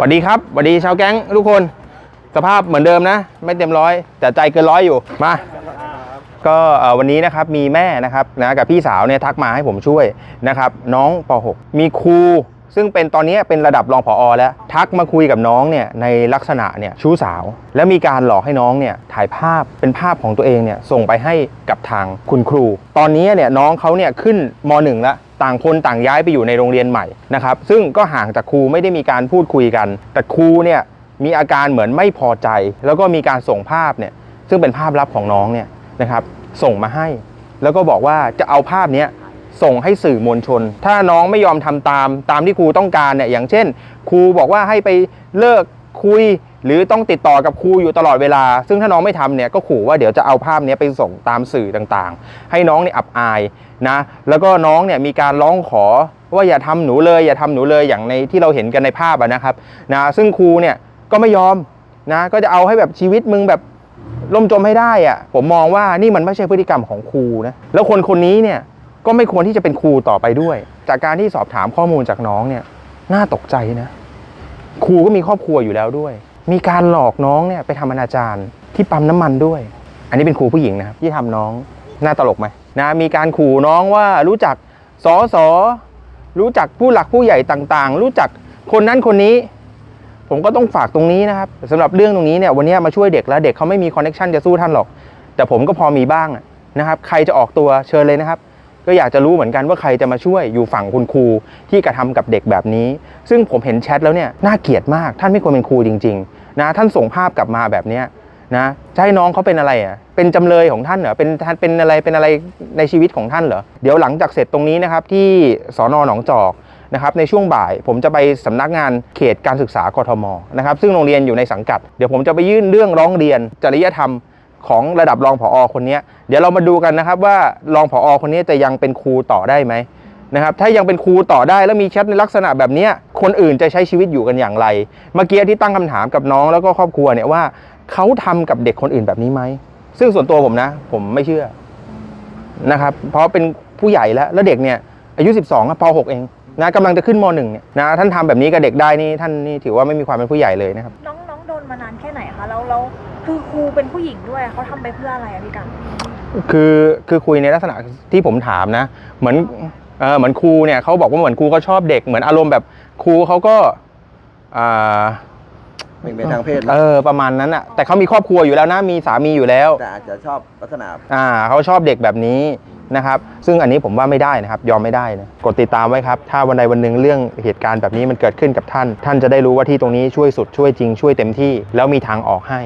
สวัสดีครับสวัสดีชาวแก๊งทุกคน สภาพเหมือนเดิมนะ ไม่เต็มร้อยแต่ใจเกินร้อยอยู่ มา ก็วันนี้นะครับมีแม่นะครับนะกับพี่สาวเนี่ยทักมาให้ผมช่วยนะครับ น้องป .6 มีครู ซึ่งเป็นตอนนี้เป็นระดับรองผอแล้ว ทักมาคุยกับน้องเนี่ยในลักษณะเนี่ยชู้สาว แล้วมีการหลอกให้น้องเนี่ยถ่ายภาพเป็นภาพของตัวเองเนี่ยส่งไปให้กับทางคุณครู ตอนนี้เนี่ยน้องเขาเนี่ยขึ้นม .1 แล้วต่างคนต่างย้ายไปอยู่ในโรงเรียนใหม่นะครับซึ่งก็ห่างจากครูไม่ได้มีการพูดคุยกัน แต่ครูเนี่ยมีอาการเหมือนไม่พอใจ แล้วก็มีการส่งภาพเนี่ยซึ่งเป็นภาพลับของน้องเนี่ยนะครับส่งมาให้ แล้วก็บอกว่าจะเอาภาพเนี้ย ส่งให้สื่อมวลชน ถ้าน้องไม่ยอมทำตามตามที่ครูต้องการเนี่ยอย่างเช่น ครูบอกว่าให้ไปเลิกคุย หรือต้องติดต่อกับครูอยู่ตลอดเวลา ซึ่งถ้าน้องไม่ทำเนี่ยก็ขู่ว่าเดี๋ยวจะเอาภาพนี้ไปส่งตามสื่อต่างๆ ให้น้องเนี่ยอับอายนะแล้วก็น้องเนี่ยมีการร้องขอว่าอย่าทำหนูเลย อย่าทำหนูเลยอย่างในที่เราเห็นกันในภาพะนะครับนะซึ่งครูเนี่ยก็ไม่ยอมนะก็จะเอาให้แบบชีวิตมึงแบบล่มจมให้ได้อะผมมองว่านี่มันไม่ใช่พฤติกรรมของครูนะแล้วคนคนนี้เนี่ย ก็ไม่ควรที่จะเป็นครูต่อไปด้วย จากการที่สอบถามข้อมูลจากน้องเนี่ยน่าตกใจนะครูก็มีครอบครัวอยู่แล้วด้วย มีการหลอกน้องเนี่ยไปทำอนาจารที่ปั๊มน้ำมันด้วย อันนี้เป็นครูผู้หญิงนะครับที่ทำน้องน่าตลกไหมนะมีการขู่น้องว่ารู้จักสอสอรู้จักผู้หลักผู้ใหญ่ต่างๆ รู้จักคนนั้นคนนี้ ผมก็ต้องฝากตรงนี้นะครับสำหรับเรื่องตรงนี้เนี่ยวันนี้มาช่วยเด็กแล้วเด็กเขาไม่มีคอนเน็ชันจะสู้ท่านหรอก แต่ผมก็พอมีบ้างนะครับใครจะออกตัวเชิญเลยนะครับ ก็อยากจะรู้เหมือนกันว่าใครจะมาช่วยอยู่ฝั่งคุณครูที่กระทำกับเด็กแบบนี้ ซึ่งผมเห็นแชทแล้วเนี่ยน่าเกลียดมาก ท่านไม่ควรเป็นครูจริงๆนะท่านส่งภาพกลับมาแบบนี้นะจะให้น้องเขาเป็นอะไรอะเป็นจำเลยของท่านเหรอเป็นเป็นอะไรเป็นอะไรในชีวิตของท่านเหรอเดี๋ยวหลังจากเสร็จตรงนี้นะครับที่สอนอหนองจอกนะครับในช่วงบ่ายผมจะไปสำนักงานเขตการศึกษากทมนะครับซึ่งโรงเรียนอยู่ในสังกัด เดี๋ยวผมจะไปยื่นเรื่องร้องเรียนจริยธรรม ของระดับรองผอคนนี้เดี๋ยวเรามาดูกันนะครับว่ารองผอคนนี้จะยังเป็นครูต่อได้ไหมนะครับถ้ายังเป็นครูต่อได้แล้วมีแชทในลักษณะแบบนี้คนอื่นจะใช้ชีวิตอยู่กันอย่างไร เมื่อกี้ที่ตั้งคำถามกับน้องแล้วก็ครอบครัวเนี่ยว่าเขาทำกับเด็กคนอื่นแบบนี้ไหมซึ่งส่วนตัวผมนะ ผมไม่เชื่อนะครับ เพราะเป็นผู้ใหญ่แล้วแล้วเด็กเนี่ยอายุ 12อะป .6 เองนะกำลังจะขึ้นมหนึ่งเนี่ยนะท่านทำแบบนี้กับเด็กได้นี่ท่านนี่ถือว่าไม่มีความเป็นผู้ใหญ่เลยนะครับ คือครูเป็นผู้หญิงด้วยเขาทำไปเพื่ออะไรอะพี่กันคือคือคุยในลักษณะที่ผมถามนะ เหมือนเออเหมือนครูเนี่ยเขาบอกว่าเหมือนครูเขาชอบเด็กเหมือนอารมณ์แบบครูเขาก็อ่าเป็นไปทางเพศเออประมาณนั้นอะแต่เขามีครอบครัวอยู่แล้วนะมีสามีอยู่แล้ว แต่อาจจะชอบลักษณะอ่าเขาชอบเด็กแบบนี้นะครับ ซึ่งอันนี้ผมว่าไม่ได้นะครับ ยอมไม่ได้นะกดติดตามไว้ครับ ถ้าวันใดวันหนึ่งเรื่องเหตุการณ์แบบนี้มันเกิดขึ้นกับท่าน ท่านจะได้รู้ว่าที่ตรงนี้ช่วยสุดช่วยจริงช่วยเต็มที่ แล้วมีทางออกให้